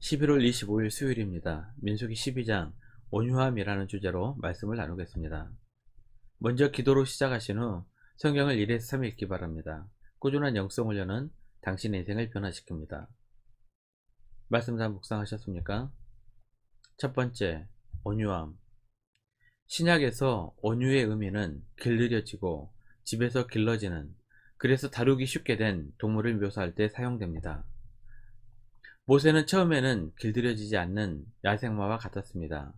11월 25일 수요일입니다. 민수기 12장 온유함이라는 주제로 말씀을 나누겠습니다. 먼저 기도로 시작하신 후 성경을 1에서 3 읽기 바랍니다. 꾸준한 영성 훈련은 당신의 인생을 변화시킵니다. 말씀 다 묵상하셨습니까? 첫 번째, 온유함. 신약에서 온유의 의미는 길들여지고 집에서 길러지는 그래서 다루기 쉽게 된 동물을 묘사할 때 사용됩니다. 모세는 처음에는 길들여지지 않는 야생마와 같았습니다.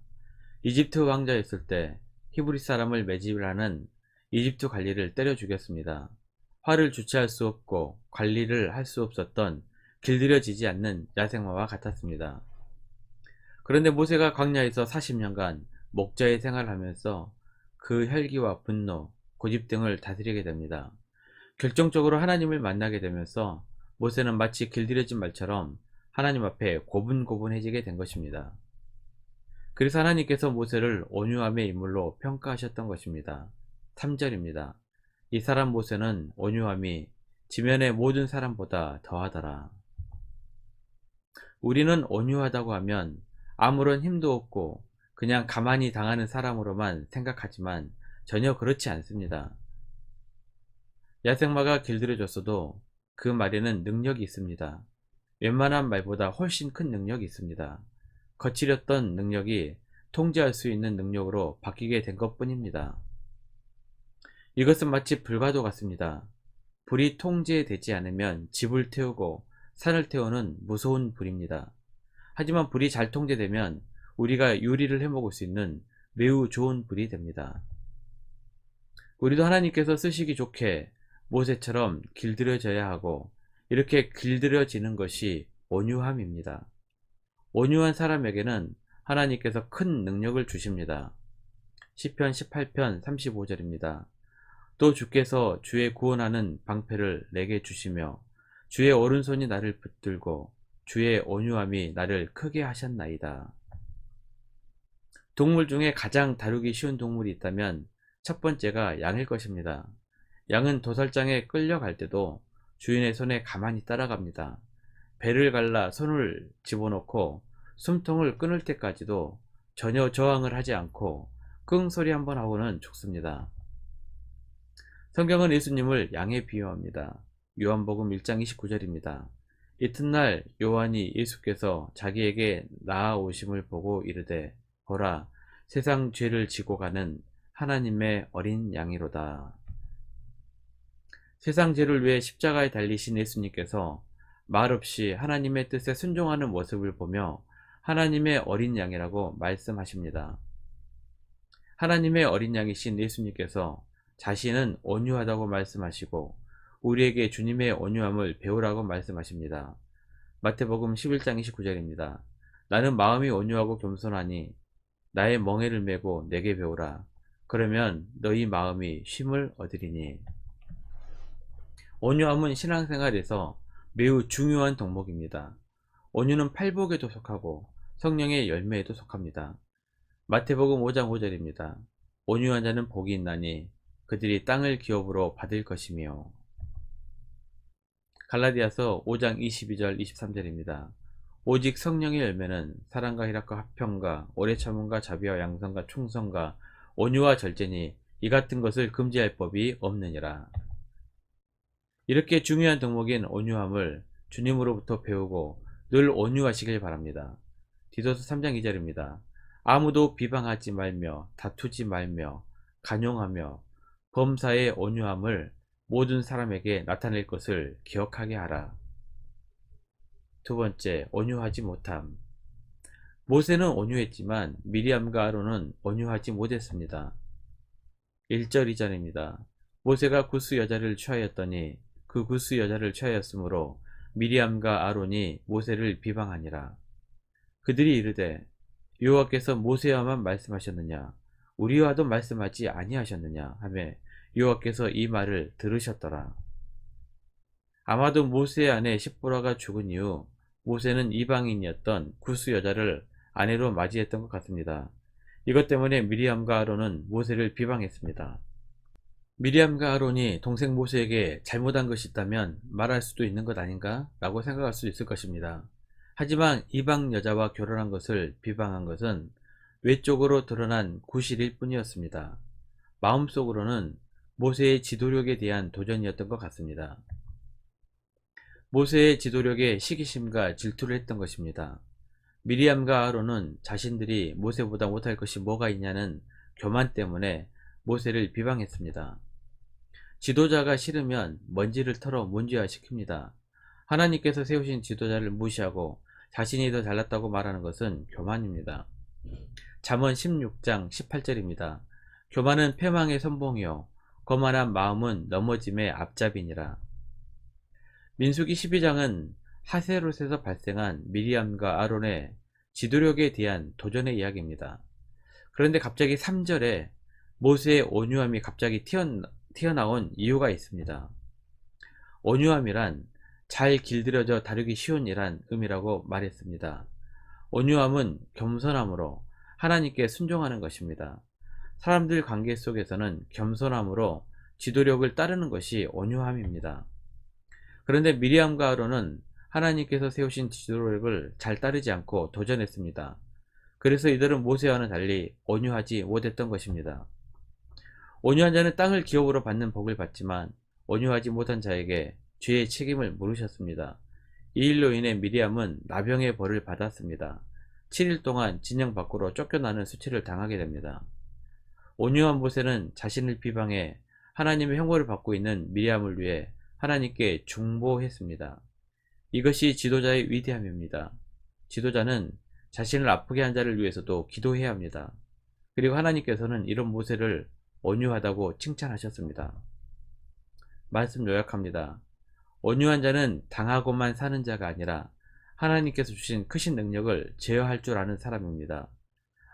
이집트 왕자였을 때 히브리 사람을 매집하는 이집트 관리를 때려 죽였습니다. 화를 주체할 수 없고 관리를 할 수 없었던 길들여지지 않는 야생마와 같았습니다. 그런데 모세가 광야에서 40년간 목자의 생활을 하면서 그 혈기와 분노, 고집 등을 다스리게 됩니다. 결정적으로 하나님을 만나게 되면서 모세는 마치 길들여진 말처럼 하나님 앞에 고분고분해지게 된 것입니다. 그래서 하나님께서 모세를 온유함의 인물로 평가하셨던 것입니다. 3절입니다. 이 사람 모세는 온유함이 지면의 모든 사람보다 더하더라. 우리는 온유하다고 하면 아무런 힘도 없고 그냥 가만히 당하는 사람으로만 생각하지만 전혀 그렇지 않습니다. 야생마가 길들여졌어도 그 말에는 능력이 있습니다. 웬만한 말보다 훨씬 큰 능력이 있습니다. 거칠었던 능력이 통제할 수 있는 능력으로 바뀌게 된 것 뿐입니다. 이것은 마치 불과도 같습니다. 불이 통제되지 않으면 집을 태우고 산을 태우는 무서운 불입니다. 하지만 불이 잘 통제되면 우리가 유리를 해먹을 수 있는 매우 좋은 불이 됩니다. 우리도 하나님께서 쓰시기 좋게 모세처럼 길들여져야 하고 이렇게 길들여지는 것이 온유함입니다. 온유한 사람에게는 하나님께서 큰 능력을 주십니다. 10편 18편 35절입니다. 또 주께서 주의 구원하는 방패를 내게 주시며 주의 오른손이 나를 붙들고 주의 온유함이 나를 크게 하셨나이다. 동물 중에 가장 다루기 쉬운 동물이 있다면 첫 번째가 양일 것입니다. 양은 도살장에 끌려갈 때도 주인의 손에 가만히 따라갑니다. 배를 갈라 손을 집어넣고 숨통을 끊을 때까지도 전혀 저항을 하지 않고 끙 소리 한번 하고는 죽습니다. 성경은 예수님을 양에 비유합니다. 요한복음 1장 29절입니다. 이튿날 요한이 예수께서 자기에게 나아오심을 보고 이르되 보라 세상 죄를 지고 가는 하나님의 어린 양이로다. 세상 죄를 위해 십자가에 달리신 예수님께서 말없이 하나님의 뜻에 순종하는 모습을 보며 하나님의 어린 양이라고 말씀하십니다. 하나님의 어린 양이신 예수님께서 자신은 온유하다고 말씀하시고 우리에게 주님의 온유함을 배우라고 말씀하십니다. 마태복음 11장 29절입니다. 나는 마음이 온유하고 겸손하니 나의 멍에를 메고 내게 배우라. 그러면 너희 마음이 쉼을 얻으리니. 온유함은 신앙생활에서 매우 중요한 덕목입니다. 온유는 팔복에도 속하고 성령의 열매에도 속합니다. 마태복음 5장 5절입니다. 온유한 자는 복이 있나니 그들이 땅을 기업으로 받을 것이며 갈라디아서 5장 22절 23절입니다. 오직 성령의 열매는 사랑과 희락과 화평과 오래 참음과 자비와 양성과 충성과 온유와 절제니 이 같은 것을 금지할 법이 없느니라. 이렇게 중요한 덕목인 온유함을 주님으로부터 배우고 늘 온유하시길 바랍니다. 디도서 3장 2절입니다. 아무도 비방하지 말며 다투지 말며 간용하며 범사의 온유함을 모든 사람에게 나타낼 것을 기억하게 하라. 두 번째, 온유하지 못함. 모세는 온유했지만 미리암과 아론은 온유하지 못했습니다. 1절 2절입니다. 모세가 구스 여자를 취하였더니 그 구스 여자를 취하였으므로 미리암과 아론이 모세를 비방하니라. 그들이 이르되 여호와께서 모세와만 말씀하셨느냐 우리와도 말씀하지 아니하셨느냐 하며 여호와께서 이 말을 들으셨더라. 아마도 모세의 아내 십보라가 죽은 이후 모세는 이방인이었던 구스 여자를 아내로 맞이했던 것 같습니다. 이것 때문에 미리암과 아론은 모세를 비방했습니다. 미리암과 아론이 동생 모세에게 잘못한 것이 있다면 말할 수도 있는 것 아닌가? 라고 생각할 수 있을 것입니다. 하지만 이방 여자와 결혼한 것을 비방한 것은 외적으로 드러난 구실일 뿐이었습니다. 마음속으로는 모세의 지도력에 대한 도전이었던 것 같습니다. 모세의 지도력에 시기심과 질투를 했던 것입니다. 미리암과 아론은 자신들이 모세보다 못할 것이 뭐가 있냐는 교만 때문에 모세를 비방했습니다. 지도자가 싫으면 먼지를 털어 문제화시킵니다. 하나님께서 세우신 지도자를 무시하고 자신이 더 잘났다고 말하는 것은 교만입니다. 잠언 16장 18절입니다. 교만은 패망의 선봉이요 거만한 마음은 넘어짐의 앞잡이니라. 민수기 12장은 하세롯에서 발생한 미리암과 아론의 지도력에 대한 도전의 이야기입니다. 그런데 갑자기 3절에 모세의 온유함이 갑자기 튀어나 온 이유가 있습니다. 온유함이란 잘 길들여져 다루기 쉬운 이란 의미라고 말했습니다. 온유함은 겸손함으로 하나님께 순종하는 것입니다. 사람들 관계 속에서는 겸손함으로 지도력을 따르는 것이 온유함입니다. 그런데 미리암과 아론은 하나님께서 세우신 지도력을 잘 따르지 않고 도전했습니다. 그래서 이들은 모세와는 달리 온유하지 못했던 것입니다. 온유한 자는 땅을 기업으로 받는 복을 받지만 온유하지 못한 자에게 죄의 책임을 물으셨습니다. 이 일로 인해 미리암은 나병의 벌을 받았습니다. 7일 동안 진영 밖으로 쫓겨나는 수치를 당하게 됩니다. 온유한 모세는 자신을 비방해 하나님의 형벌을 받고 있는 미리암을 위해 하나님께 중보했습니다. 이것이 지도자의 위대함입니다. 지도자는 자신을 아프게 한 자를 위해서도 기도해야 합니다. 그리고 하나님께서는 이런 모세를 온유하다고 칭찬하셨습니다. 말씀 요약합니다. 온유한 자는 당하고만 사는 자가 아니라 하나님께서 주신 크신 능력을 제어할 줄 아는 사람입니다.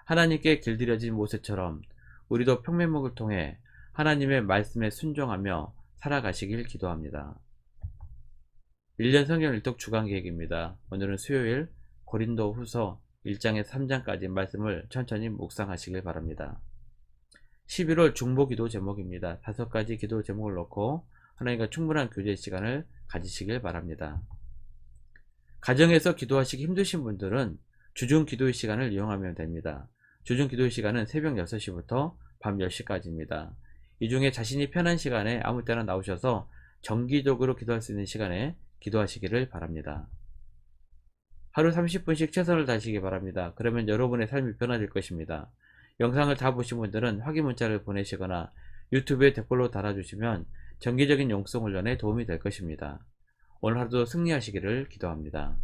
하나님께 길들여진 모세처럼 우리도 평면목을 통해 하나님의 말씀에 순종하며 살아가시길 기도합니다. 1년 성경 일독 주간 계획입니다. 오늘은 수요일 고린도 후서 1장에 3장까지 말씀을 천천히 묵상하시길 바랍니다. 11월 중보 기도 제목입니다. 다섯 가지 기도 제목을 놓고 하나님과 충분한 교제 시간을 가지시길 바랍니다. 가정에서 기도하시기 힘드신 분들은 주중 기도의 시간을 이용하면 됩니다. 주중 기도의 시간은 새벽 6시부터 밤 10시까지입니다. 이 중에 자신이 편한 시간에 아무 때나 나오셔서 정기적으로 기도할 수 있는 시간에 기도하시기를 바랍니다. 하루 30분씩 최선을 다하시기 바랍니다. 그러면 여러분의 삶이 변화될 것입니다. 영상을 다 보신 분들은 확인 문자를 보내시거나 유튜브에 댓글로 달아주시면 정기적인 영성 훈련에 도움이 될 것입니다. 오늘 하루도 승리하시기를 기도합니다.